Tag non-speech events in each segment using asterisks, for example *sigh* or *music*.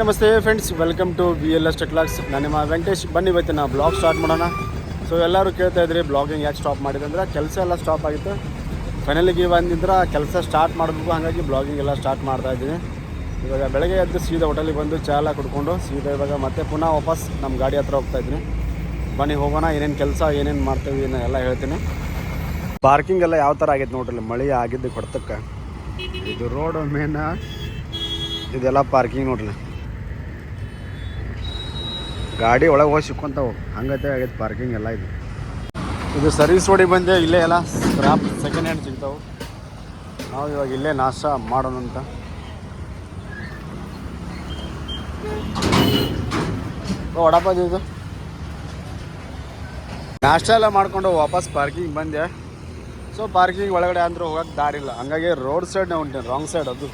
ನಮಸ್ತೆ friends welcome to B L S teklaks ನಾನು ನಿಮ್ಮ ವೆಂಕಟೇಶ್. ಬನ್ನಿ ಇವತ್ತು ನಾವು ಬ್ಲಾಗ್ ಸ್ಟಾರ್ಟ್ ಮಾಡೋಣ. ಸೊ ಎಲ್ಲರೂ ಕೇಳ್ತಾ ಇದ್ರಿ ಬ್ಲಾಗಿಂಗ್ ಯಾಕೆ ಸ್ಟಾಪ್ ಮಾಡಿದೆ ಅಂದ್ರೆ ಕೆಲಸ ಎಲ್ಲ ಸ್ಟಾಪ್ ಆಗಿತ್ತು. ಫೈನಲಿಗೆ ಬಂದಿದ್ರೆ, ಕೆಲಸ ಸ್ಟಾರ್ಟ್ ಮಾಡಬೇಕು. ಹಾಗಾಗಿ ಬ್ಲಾಗಿಂಗ್ ಎಲ್ಲ ಸ್ಟಾರ್ಟ್ ಮಾಡ್ತಾ ಇದ್ದೀನಿ. ಇವಾಗ ಬೆಳಗ್ಗೆ ಎದ್ದು ಸೀದಾ ಹೋಟೆಲಿಗೆ ಬಂದು ಚಾ ಎಲ್ಲ ಕುಡ್ಕೊಂಡು ಸೀದಾ ಇವಾಗ ಮತ್ತೆ ಪುನಃ ವಾಪಸ್ ನಮ್ಮ ಗಾಡಿ ಹತ್ರ ಹೋಗ್ತಾ ಇದ್ದೀನಿ. ಬನ್ನಿ, ಹೋಗೋಣ. ಏನೇನು ಕೆಲಸ, ಏನೇನು ಮಾಡ್ತೀವಿ ಎಲ್ಲ ಹೇಳ್ತೀನಿ. ಪಾರ್ಕಿಂಗ್ ಎಲ್ಲ ಯಾವ ಥರ ಆಗೈತೆ ನೋಡ್ರಿ? ಮಳೆ ಆಗಿದ್ದು ಕೊಡ್ತಕ್ಕ. ಇದು ರೋಡ್ ಮೇನ, ಇದೆಲ್ಲ ಪಾರ್ಕಿಂಗ್ ನೋಡ್ರಿ. ಗಾಡಿ ಒಳಗೆ ಹೋಗಿ ಸಿಕ್ಕೊಂತಾವು. ಹಂಗತೆ ಆಗೈತೆ ಪಾರ್ಕಿಂಗ್ ಎಲ್ಲ ಇದು. ಇದು ಸರ್ವಿಸ್ ಓಡಿ ಬಂದೆ, ಇಲ್ಲೇ ಎಲ್ಲ ಸ್ಕ್ರಾಪ್ ಸೆಕೆಂಡ್ ಹ್ಯಾಂಡ್ ಸಿಗ್ತಾವೆ. ನಾವು ಇವಾಗ ಇಲ್ಲೇ ನಾಶ ಮಾಡೋಣ ಅಂತ. ವಡಾಪಾವ್ ಇದು. ನಾಷ್ಟ ಎಲ್ಲ ಮಾಡ್ಕೊಂಡು ವಾಪಸ್ ಪಾರ್ಕಿಂಗ್ ಬಂದೆ. ಸೊ ಪಾರ್ಕಿಂಗ್ ಒಳಗಡೆ ಅಂದ್ರೆ ಹೋಗಕ್ಕೆ ದಾರಿ ಇಲ್ಲ ಹಂಗಾಗಿ ರೋಡ್ ಸೈಡ್ ಉಂಟೆ ರಾಂಗ್ ಸೈಡ್ ಅದು.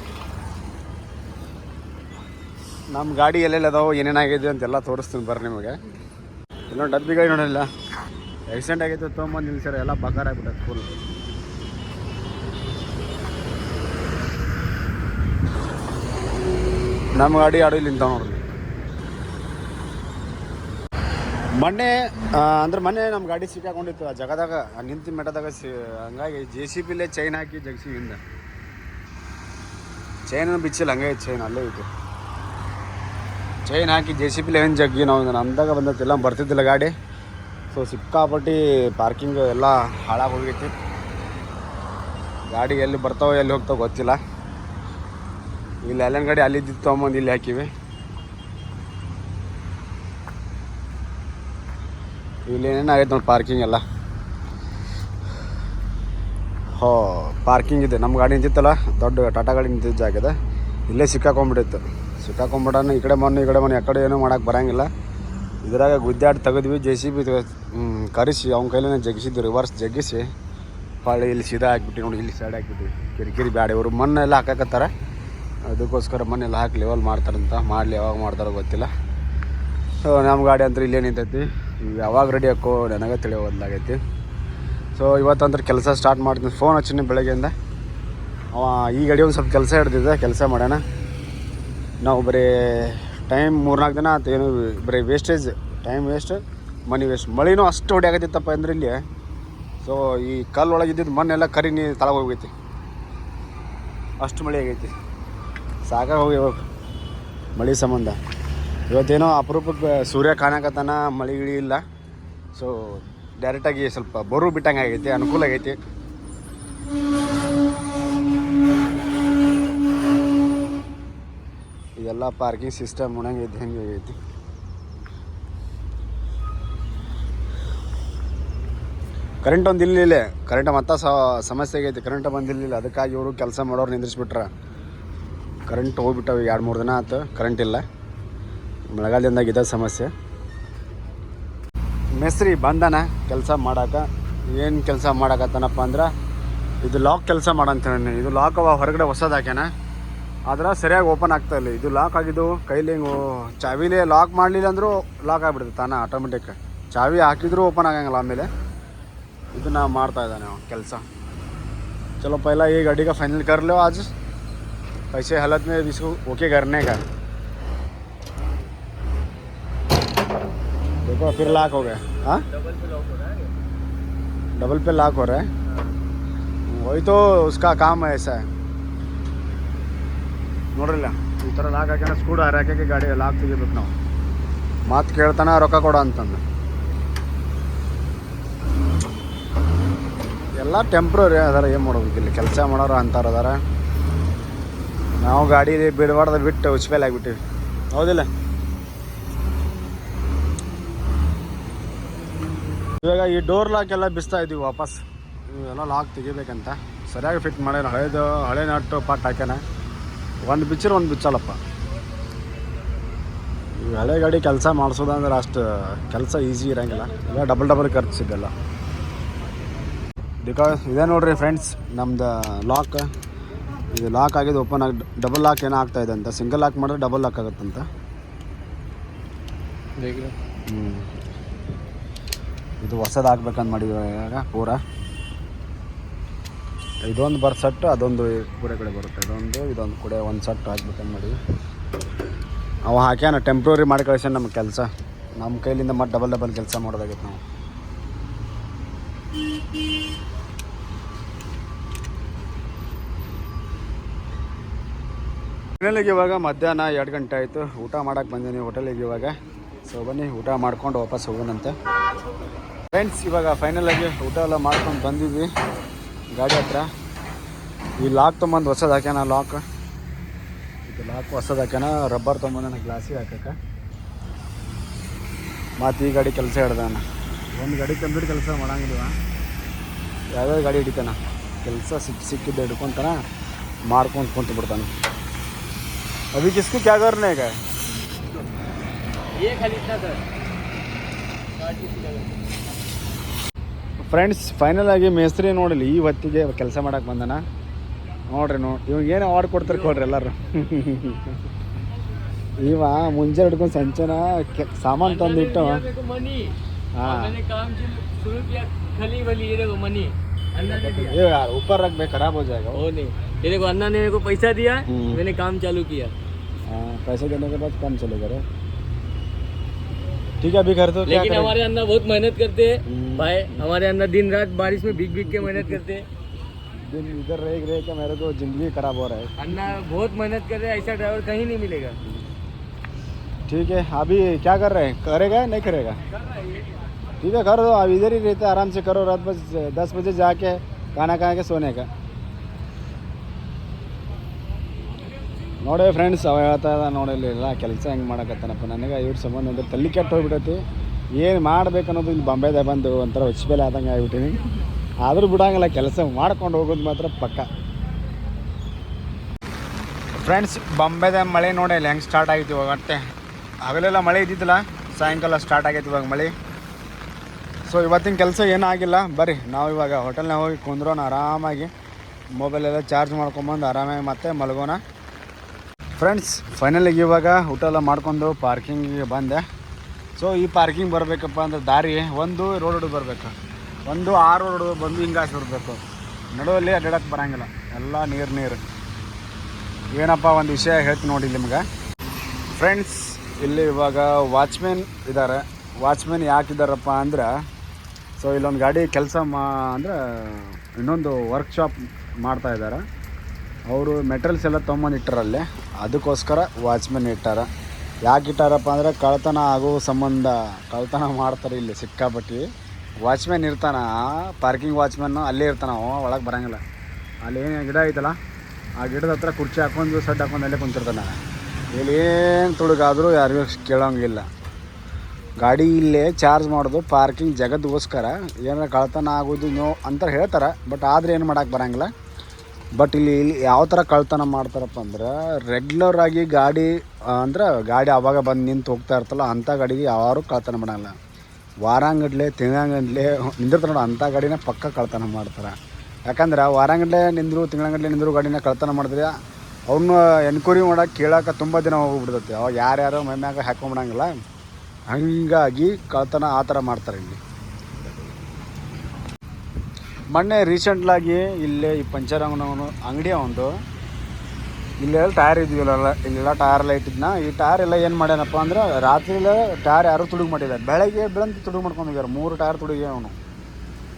ನಮ್ಮ ಗಾಡಿ ಎಲ್ಲೆಲ್ಲಿ ಅದಾವೆ ಏನೇನಾಗಿದೆ ಅಂತೆಲ್ಲ ತೋರಿಸ್ತೀನಿ ಬರ್ರಿ ನಿಮಗೆ. ಇನ್ನೊಂದು ಡಬ್ಬಿಗಳು ನೋಡಿಲ್ಲ. ಆಕ್ಸಿಡೆಂಟ್ ಆಗೈತೆ ತೊಗೊಂಬಂದು ನಿಲ್ಸ್ಯಾರ ಎಲ್ಲ ಬಕಾರ ಆಗ್ಬಿಟ್ಟೈತೆ ಫುಲ್ ನಮ್ಮ ಗಾಡಿ ಆಡು ಇಲ್ಲಿ ನಿಂತಾವ ನೋಡ್ರಿ. ಮೊನ್ನೆ ಅಂದ್ರೆ ಮೊನ್ನೆ ನಮ್ಮ ಗಾಡಿ ಸಿಕ್ಕಾಕೊಂಡಿತ್ತು ಆ ಜಗದಾಗ ನಿಂತ ಮೆಟದಾಗ ಸಿ, ಹಂಗಾಗಿ ಜೆ ಸಿ ಪಿಲೇ ಚೈನ್ ಹಾಕಿ ಜಗ್ಸಿ ಹಿಂದೆ. ಚೈನ್ ಬಿಚ್ಚಿಲ್ಲ ಹಂಗೆ ಚೈನ್ ಅಲ್ಲೇ ಇತ್ತು ಚೈನ್ ಹಾಕಿ ಜೆ ಸಿ ಪಿಲಿ ಏನು ಜಗ್ಗಿ ನಾವು ನಮ್ದಾಗ ಎಲ್ಲ ಬರ್ತಿದ್ದಿಲ್ಲ ಗಾಡಿ. ಸೊ ಸಿಕ್ಕಾಪಟ್ಟಿ ಪಾರ್ಕಿಂಗ್ ಎಲ್ಲ ಹಾಳಾಗಿ ಹೋಗೈತಿ ಗಾಡಿ ಎಲ್ಲಿ ಬರ್ತಾವ, ಎಲ್ಲಿ ಹೋಗ್ತಾವ ಗೊತ್ತಿಲ್ಲ. ಇಲ್ಲಿ ಅಲ್ಲಿನ ಗಾಡಿ ಅಲ್ಲಿದ್ದು ತೊಗೊಂಬಂದು ಇಲ್ಲಿ ಹಾಕಿವಿ. ಇಲ್ಲಿ ಏನೇನಾಗೈತೆ ನೋಡಿ ಪಾರ್ಕಿಂಗ್ ಎಲ್ಲ. ಹೋ ಪಾರ್ಕಿಂಗ್ ಇದೆ. ನಮ್ಮ ಗಾಡಿ ನಿಂತಿತ್ತಲ್ಲ, ದೊಡ್ಡ ಟಾಟಾ ಗಾಡಿ ನಿಂತಿದ್ದ ಜಾಗದ. ಇಲ್ಲೇ ಸಿಕ್ಕಾಕೊಂಡ್ಬಿಟ್ಟಿತ್ತು. ಸಿಕ್ಕಾಕೊಂಡ್ಬಿಡೋಣ ಈ ಕಡೆ ಮಣ್ಣು ಈ ಕಡೆ ಮಣ್ಣು ಎಕ್ಕಡೆ ಏನೂ ಮಾಡೋಕೆ ಬರೋಂಗಿಲ್ಲ. ಇದ್ರಾಗ ಗುದ್ದಾಡಿ ತೆಗೆದ್ವಿ, ಜೆ ಸಿ ಬಿ ಕರೆಸಿ, ಅವ್ನ ಕೈಲೇ ಜಗ್ಗಿಸಿದ್ದು ರಿವರ್ಸ್ ಜಗ್ಗಿಸಿ. ಪಾಳಿ ಇಲ್ಲಿ ಸೀದಾ ಹಾಕ್ಬಿಟ್ಟು ನೋಡಿ, ಇಲ್ಲಿ ಸೈಡ್ ಹಾಕ್ಬಿಟ್ಟು ಕಿರಿಕಿರಿ ಬ್ಯಾಡ, ಇವರು ಮಣ್ಣೆಲ್ಲ ಹಾಕಕತ್ತಾರ. ಅದಕ್ಕೋಸ್ಕರ ಮಣ್ಣೆಲ್ಲ ಹಾಕಿ ಲೆವೆಲ್ ಮಾಡ್ತಾರಂತ ಮಾಡಲಿ, ಯಾವಾಗ ಮಾಡ್ತಾರೋ ಗೊತ್ತಿಲ್ಲ. ಸೊ ನಮ್ಮ ಗಾಡಿ ಅಂತ ಇಲ್ಲೇ ನಿಂತೈತಿ. ಯಾವಾಗ ರೆಡಿ ಹಾಕೋ ನನಗೆ ತಿಳಿಯೋದಾಗೈತಿ ಸೊ ಇವತ್ತಂದ್ರೆ ಕೆಲಸ ಸ್ಟಾರ್ಟ್ ಮಾಡ್ತೀನಿ. ಫೋನ್ ಹಚ್ಚಿನಿ ಬೆಳಗ್ಗೆಯಿಂದ. ಅವ, ಈ ಗಾಡಿ ಒಂದು ಸ್ವಲ್ಪ ಕೆಲಸ ಹಿಡ್ದಿದ್ದೆ ಕೆಲಸ ಮಾಡೋಣ. ನಾವು ಬರೀ ಟೈಮ್ ಮೂರ್ನಾಲ್ಕು ದಿನ ಆತು, ಏನು ಬರೀ wastage time waste money waste ಮಳೆನೂ ಅಷ್ಟು ಹೊಡಿಯಾಗತ್ತಿತ್ತಪ್ಪ ಅಂದ್ರೆ ಇಲ್ಲಿ. ಸೊ ಈ ಕಲ್ಲು ಒಳಗೆ ಇದ್ದಿದ್ದು ಮಣ್ಣೆಲ್ಲ ಕರಿ ನೀ ತಳಗೆ ಹೋಗೈತಿ ಅಷ್ಟು ಮಳೆ ಆಗೈತಿ. ಸಾಕಾಗಿ ಹೋಗಿ ಹೋಗಿ. ಮಳೆ ಸಂಬಂಧ. ಇವತ್ತೇನೋ ಅಪರೂಪಕ್ಕೆ ಸೂರ್ಯ ಕಾಣಕತ್ತಾನ, ಮಳೆ ಗಿಳಿ ಇಲ್ಲ. ಸೊ ಡೈರೆಕ್ಟಾಗಿ ಸ್ವಲ್ಪ ಬರು ಬಿಟ್ಟಂಗೆ ಆಗೈತಿ, ಅನುಕೂಲ ಆಗೈತಿ. ಇದೆಲ್ಲ ಪಾರ್ಕಿಂಗ್ ಸಿಸ್ಟಮ್ ಉಣಂಗೈತಿ ಹೆಂಗೆ ಆಗೈತಿ? ಕರೆಂಟ್ ಒಂದು ಇಲ್ಲಿ ಕರೆಂಟ್ ಮತ್ತೆ ಸಮಸ್ಯೆ ಆಗೈತಿ. ಕರೆಂಟ್ ಬಂದಿಲ್ಲ ಅದಕ್ಕಾಗಿ ಇವರು ಕೆಲಸ ಮಾಡೋರು ನಿಂದ್ರಿಸ್ಬಿಟ್ರ. ಕರೆಂಟ್ ಹೋಗ್ಬಿಟ್ಟವು ಎರಡು ಮೂರು ದಿನ ಆಯ್ತು ಕರೆಂಟ್ ಇಲ್ಲ. ಮಳೆಗಾಲದಿಂದಾಗ ಇದೆ ಸಮಸ್ಯೆ. ಮೆಸ್ರಿ ಬಂದನ ಕೆಲಸ ಮಾಡಾಕ? ಏನು ಕೆಲಸ ಮಾಡಕತ್ತಾನಪ್ಪ ಅಂದ್ರೆ, ಇದು ಲಾಕ್ ಕೆಲಸ ಮಾಡಂತ ಇದು ಲಾಕ್ ಅವ ಹೊರಗಡೆ ಹೊಸದು ಹಾಕ್ಯಾನ. ಆದ್ರೆ ಸರಿಯಾಗಿ ಓಪನ್ ಆಗ್ತಾ ಇಲ್ಲ ಇದು ಲಾಕ್ ಆಗಿದ್ದು ಕೈಲಿ ಹಿಂಗೆ ಚಾವಿಲೇ ಲಾಕ್ ಮಾಡಲಿಲ್ಲ ಅಂದರೂ ಲಾಕ್ ಆಗಿಬಿಡುತ್ತೆ ತಾನ ಆಟೋಮೆಟಿಕ್ ಚಾವಿ ಹಾಕಿದ್ರೂ ಓಪನ್ ಆಗಂಗಿಲ್ಲ ಆಮೇಲೆ ಇದನ್ನ ಮಾಡ್ತಾ ಇದ್ದಾನೆ ಅವ ಕೆಲಸ चलो पहला ये गाड़ी का फाइनल कर लो आज कैसे हालत में इसको ओके करने का देखो फिर लॉक हो गया हाँ डबल पे लॉक हो रहा है वही तो उसका काम है ऐसा है ನೋಡ್ರಿಲ್ಲ. ಈ ಥರ ಲಾಕ್ ಹಾಕ್ಯಾನ ಸ್ಕೂಡ್ ಹಾರಾಕಿ ಗಾಡಿ ಲಾಕ್ ತೆಗಿಬೇಕು ನಾವು. ಮಾತು ಕೇಳ್ತಾನೆ ರೊಕ್ಕ ಕೊಡ ಅಂತಂದು. ಎಲ್ಲ ಟೆಂಪ್ರರಿ ಅದಾರ, ಏನು ಮಾಡ್ಬೇಕು ಇಲ್ಲಿ? ಕೆಲಸ ಮಾಡೋರು ಅಂತಾರೆ ಅದಾರ. ನಾವು ಗಾಡಿ ಬಿಡಬಾರ್ದು ಬಿಟ್ಟು ಉಚ್ಬೇಲೆ ಆಗಿಬಿಟ್ಟಿವಿ. ಹೌದಿಲ್ಲ? ಇವಾಗ ಈ ಡೋರ್ ಲಾಕ್ ಎಲ್ಲ ಬಿಸ್ತಾ ಇದ್ದೀವಿ ವಾಪಸ್. ಇವೆಲ್ಲ ಲಾಕ್ ತೆಗಿಬೇಕಂತ. ಸರಿಯಾಗಿ ಫಿಟ್ ಮಾಡ್ಯಾರ ಹಳೇದು, ಹಳೆ ನಟ್ಟು ಪಾಟ್ ಹಾಕ್ಯಾನ. ಒಂದು ಬಿಚ್ಚರ್ ಒಂದು ಬಿಚ್ಚಲ್ಲಪ್ಪ. ಈ ಹಳೆ ಗಾಡಿ ಕೆಲಸ ಮಾಡಿಸೋದಂದ್ರೆ ಅಷ್ಟು ಕೆಲಸ ಈಸಿ ಇರೋಂಗಿಲ್ಲ. ಇಲ್ಲ ಡಬಲ್ ಡಬಲ್ ಖರ್ಚು ಸಿಗಲ್ಲ. ಬಿಕಾಸ್ ಇದೇ ನೋಡಿರಿ ಫ್ರೆಂಡ್ಸ್ ನಮ್ದು ಲಾಕ್ ಇದು ಲಾಕ್ ಆಗಿದ್ದು ಓಪನ್ ಆಗಿ ಡಬಲ್ ಲಾಕ್ ಏನೋ ಆಗ್ತಾ ಇದೆ ಅಂತ. ಸಿಂಗಲ್ ಲಾಕ್ ಮಾಡಿದ್ರೆ ಡಬಲ್ ಲಾಕ್ ಆಗುತ್ತಂತ. ಹ್ಞೂ ಇದು ಹೊಸದಾಗಬೇಕಂತ ಮಾಡಿದ್ವಿ ಇವಾಗ ಪೂರ. ಇದೊಂದು ಬರ್ ಸಟ್ಟು ಅದೊಂದು ಕೂಡೆ ಬರುತ್ತೆ. ಇದೊಂದು ಇದೊಂದು ಕೂಡೆ, ಒಂದು ಸಟ್ ಹಾಕ್ಬೇಕಂತ ಮಾಡಿ. ಅವ ಹಾಕ್ಯಾನ ಟೆಂಪ್ರರಿ ಮಾಡಿ ಕಳಿಸ್ಯಾನ ನಮ್ಮ ಕೆಲಸ. ನಮ್ಮ ಕೈಲಿಂದ ಮತ್ತೆ ಡಬಲ್ ಡಬಲ್ ಕೆಲಸ ಮಾಡೋದಾಗೈತೆ ನಾವು. ಹೋಟೆಲಿಗೆ ಇವಾಗ ಮಧ್ಯಾಹ್ನ ಎರಡು ಗಂಟೆ ಆಯಿತು. ಊಟ ಮಾಡೋಕೆ ಬಂದೀನಿ ಹೋಟೆಲಿಗೆ ಇವಾಗ. ಸೊ ಬನ್ನಿ, ಊಟ ಮಾಡ್ಕೊಂಡು ವಾಪಸ್ ಹೋಗೋಣಂತೆ. ಫ್ರೆಂಡ್ಸ್ ಇವಾಗ ಫೈನಲಾಗಿ ಊಟ ಎಲ್ಲ ಮಾಡ್ಕೊಂಡು ಬಂದಿದ್ವಿ. ಗಾಡಿ ಹತ್ರ. ಈ ಲಾಕ್ ತೊಗೊಂಬಂದು ಹೊಸದು ಹಾಕ್ಯಾನ ಲಾಕ್ ಇದು ಲಾಕ್ ಹೊಸದು ಹಾಕ್ಯಾನ ರಬ್ಬರ್ ತೊಗೊಂಬಂದನ ಗ್ಲಾಸಿ ಹಾಕಕ್ಕೆ ಮತ್ತು ಈ ಗಾಡಿ ಕೆಲಸ ಹಿಡ್ದಾನ. ಒಂದು ಗಾಡಿ ಕಂಪ್ಲೀಟ್ ಕೆಲಸ ಮಾಡೋಂಗಿಲ್ವ? ಯಾವ್ಯಾವ ಗಾಡಿ ಹಿಡಿತಾನ? ಕೆಲಸ ಸಿಕ್ಕ ಸಿಕ್ಕಿದ್ದು ಹಿಡ್ಕೊತಾನ ಮಾರ್ಕೊಂಡು ಕುಂತು ಬಿಡ್ತಾನ. ಅಭಿ ಕಿಸ್ಕು ಕ್ಯಾ ಕರ್ನೆ ಈಗ ಫ್ರೆಂಡ್ಸ್ ಫೈನಲ್ ಆಗಿ ಮೇಸ್ತ್ರಿ ನೋಡಲಿ ಈ ಹೊತ್ತಿಗೆ ಕೆಲಸ ಮಾಡಕ್ಕೆ ಬಂದನ ನೋಡ್ರಿ ನೋ ಇವಾಗ ಏನು ಅವಾರ್ಡ್ ಕೊಡ್ತಾರೆ ಕೊಡ್ರಿ ಎಲ್ಲರೂ *laughs* ಇವ ಮುಂಜಾನೆ ಹಿಡ್ಕೊಂಡು ಸಂಚನ ಕೆ- ಸಾಮಾನು ತಂದಿಟ್ಟು देखो मनी हाँ। मैंने काम शुरू- शुरू किया खली वली ये देखो मनी अन्ना ने दिया ये यार ऊपर रख बे खराब हो जाएगा वो। वो नहीं ये देखो अन्ना ने मेरे को पैसा दिया हम्म। मैंने काम चालू किया हाँ पैसे देने के बाद कम चलेगा रे ठीक है अभी घर तो लेकिन करें? हमारे अन्ना बहुत मेहनत करते हैं हम्म। भाई हमारे अन्ना दिन रात बारिश में भीग भीग के मेहनत करते हैं। दिन इधर रह रह के मेरे को ज़िंदगी खराब हो रहा है। अन्ना बहुत मेहनत कर रहे हैं ऐसा ड्राइवर कहीं नहीं मिलेगा। ठीक है अभी क्या कर रहे हैं? करेगा या नहीं करेगा? ठीक है कर दो अब इधर ही रहते आराम से करो रात बस दस बजे जाके खाना खा के सोने का। ನೋಡಿ ಫ್ರೆಂಡ್ಸ್ ಅವ ಹೇಳ್ತಾ ಇದ್ದ ನೋಡಲಿ ಇಲ್ಲ ಕೆಲಸ ಹೆಂಗೆ ಮಾಡಕತ್ತಾನಪ್ಪ. ನನಗೆ ಇವ್ರ ಸಂಬಂಧ ಅಂದ್ರೆ ತಲೆ ಕೆಟ್ಟು ಹೋಗ್ಬಿಟ್ಟೈತಿ ಏನು ಮಾಡ್ಬೇಕು ಅನ್ನೋದು ಇಲ್ಲಿ ಬಾಂಬೆದಾಗ ಬಂದು ಒಂಥರ ಹೊಚ್ಬೇಲೆ ಆದಂಗೆ ಆಗಿಬಿಟ್ಟಿನಿ. ಆದರೂ ಬಿಡಂಗಿಲ್ಲ, ಕೆಲಸ ಮಾಡ್ಕೊಂಡು ಹೋಗೋದು ಮಾತ್ರ ಪಕ್ಕ. ಫ್ರೆಂಡ್ಸ್ ಬಾಂಬೆದಾಗ ಮಳೆ ನೋಡಿ ಇಲ್ಲಿ ಹೆಂಗೆ ಸ್ಟಾರ್ಟ್ ಆಗಿತ್ತು ಇವಾಗ ಮತ್ತೆ. ಆಗಲೆಲ್ಲ ಮಳೆ ಇದ್ದಿದ್ದಿಲ್ಲ ಸಾಯಂಕಾಲ ಸ್ಟಾರ್ಟ್ ಆಗೈತಿ ಇವಾಗ ಮಳೆ. ಸೊ ಇವತ್ತಿನ ಕೆಲಸ ಏನೂ ಆಗಿಲ್ಲ, ಬರ್ರಿ. ನಾವು ಇವಾಗ ಹೋಟೆಲ್ನಾಗ ಹೋಗಿ ಕುಂದ್ರೋಣ ಆರಾಮಾಗಿ. ಮೊಬೈಲೆಲ್ಲ ಚಾರ್ಜ್ ಮಾಡ್ಕೊಂಬಂದು ಆರಾಮಾಗಿ ಮತ್ತೆ ಮಲಗೋಣ. ಫ್ರೆಂಡ್ಸ್ ಫೈನಲಿಗೆ ಇವಾಗ ಊಟ ಎಲ್ಲ ಮಾಡ್ಕೊಂಡು ಪಾರ್ಕಿಂಗಿಗೆ ಬಂದೆ. ಸೊ ಈ ಪಾರ್ಕಿಂಗ್ ಬರಬೇಕಪ್ಪ ಅಂದ್ರೆ ದಾರಿ ಒಂದು ರೋಡ್ ಹಿಡಿದು ಬರಬೇಕು. ಒಂದು ಆರು ರೋಡ್ ಬಂದು ಹಿಂಗಾಸಿ ಬಿಡಬೇಕು ನಡುವಲ್ಲಿ ಅಡ್ಡಾಡಕ್ಕೆ ಬರೋಂಗಿಲ್ಲ. ಎಲ್ಲ ನೀರು ನೀರು. ಏನಪ್ಪ ಒಂದು ವಿಷಯ ಹೇಳ್ತೀನಿ ನೋಡಿ ನಿಮ್ಗೆ. ಫ್ರೆಂಡ್ಸ್ ಇಲ್ಲಿ ಇವಾಗ ವಾಚ್ಮೆನ್ ಇದ್ದಾರೆ ವಾಚ್ಮೆನ್ ಯಾಕಿದ್ದಾರಪ್ಪ ಅಂದ್ರೆ ಸೊ ಇಲ್ಲೊಂದು ಗಾಡಿ ಕೆಲಸ ಮಾ ಅಂದ್ರೆ ಇನ್ನೊಂದು ವರ್ಕ್ಶಾಪ್ ಮಾಡ್ತಾ ಇದ್ದಾರೆ ಅವರು ಮೆಟೀರಿಯಲ್ಸ್ ಎಲ್ಲ ತೊಗೊಂಬಂದು ಇಟ್ಟಾರಲ್ಲಿ ಅದಕ್ಕೋಸ್ಕರ ವಾಚ್ಮೆನ್ ಇಟ್ಟಾರ. ಯಾಕೆ ಇಟ್ಟಾರಪ್ಪ ಅಂದರೆ ಕಳ್ತನ ಆಗೋ ಸಂಬಂಧ ಕಳ್ತನ ಮಾಡ್ತಾರೆ ಇಲ್ಲಿ ಸಿಕ್ಕಾಪಟ್ಟಿ. ವಾಚ್ಮ್ಯಾನ್ ಇರ್ತಾನ, ಪಾರ್ಕಿಂಗ್ ವಾಚ್ಮ್ಯಾನು ಅಲ್ಲೇ ಇರ್ತಾನ ಒಳಗೆ ಬರೋಂಗಿಲ್ಲ. ಅಲ್ಲಿ ಏನು ಗಿಡ ಐತಲ್ಲ, ಆ ಗಿಡದ ಹತ್ರ ಕುರ್ಚಿ ಹಾಕೊಂಡು, ಸಡ್ ಹಾಕೊಂಡು ಅಲ್ಲೇ ಕುಂತಿರ್ತಾನೆ. ಇಲ್ಲಿ ಏನು ತುಡುಗಾದರೂ ಯಾರಿಗೂ ಕೇಳೋಂಗಿಲ್ಲ. ಗಾಡಿ ಇಲ್ಲೇ ಚಾರ್ಜ್ ಮಾಡೋದು ಪಾರ್ಕಿಂಗ್ ಜಗದ್ಗೋಸ್ಕರ. ಏನಾರ ಕಳ್ತನ ಆಗೋದು ನೋ ಅಂತ ಹೇಳ್ತಾರೆ, ಬಟ್ ಆದರೆ ಏನು ಮಾಡೋಕ್ಕೆ ಬರೋಂಗಿಲ್ಲ. ಬಟ್ ಇಲ್ಲಿ ಇಲ್ಲಿ ಯಾವ ಥರ ಕಳ್ತನ ಮಾಡ್ತಾರಪ್ಪ ಅಂದ್ರೆ ರೆಗ್ಯುಲರ್ ಆಗಿ ಗಾಡಿ ಅಂದ್ರೆ ಗಾಡಿ ಆವಾಗ ಬಂದು ನಿಂತು ಹೋಗ್ತಾ ಇರ್ತಲ್ಲ, ಅಂಥ ಗಾಡಿಗೆ ಯಾರು ಕಳ್ತನ ಮಾಡಲ್ಲ. ವಾರಾಂಗಡ್ಲೆ, ತಿಂಗಳಂಗಡ್ಲೆ ನಿಂದಿರ್ತಾರೆ ನೋಡಿ ಅಂಥ ಗಾಡಿನೇ ಪಕ್ಕ ಕಳ್ತನ ಮಾಡ್ತಾರೆ. ಯಾಕಂದ್ರೆ ವಾರಾಂಗಡ್ಲೆ ನಿಂದರು, ತಿಂಗಳಂಗಡ್ಲೆ ನಿಂದರು ಗಾಡಿನ ಕಳ್ತನ ಮಾಡಿದ್ರೆ ಅವನ್ನ ಎನ್ಕ್ವೈರಿ ಮಾಡೋಕೆ, ಕೇಳೋಕೆ ತುಂಬ ದಿನ ಹೋಗ್ಬಿಡ್ತೈತಿ. ಅವಾಗ ಯಾರ್ಯಾರು ಮೈ ಮ್ಯಾಗ ಹಾಕೊಂಬಿಡಂಗಿಲ್ಲ. ಹಂಗಾಗಿ ಕಳ್ತನ ಆ ಥರ ಮಾಡ್ತಾರೆ ಇಲ್ಲಿ. ಮೊನ್ನೆ ರೀಸೆಂಟ್ಲಾಗಿ ಇಲ್ಲೇ ಈ ಪಂಚರ್ ಅಂಗಡಿ ಅಂಗಡಿ ಒಂದು ಇಲ್ಲೆಲ್ಲ ಟೈರ್ ಇದ್ವಿಲ್ಲ ಇಲ್ಲೆಲ್ಲ ಟೈರ್ ಎಲ್ಲ ಇಟ್ಟಿದ್ನ ಈ ಟೈರ್ ಎಲ್ಲ ಏನು ಮಾಡ್ಯಾನಪ್ಪ ಅಂದ್ರೆ ರಾತ್ರಿ ಟೈರ್ ಯಾರು ತುಡುಗು ಮಾಡಿದ್ದಾರೆ ಬೆಳಗ್ಗೆ ಬೆಳಂತ ತುಡುಗು ಮಾಡ್ಕೊಂಡಿದ್ದಾರೆ ಮೂರು ಟೈರ್ ತುಡುಗಿ ಅವನು.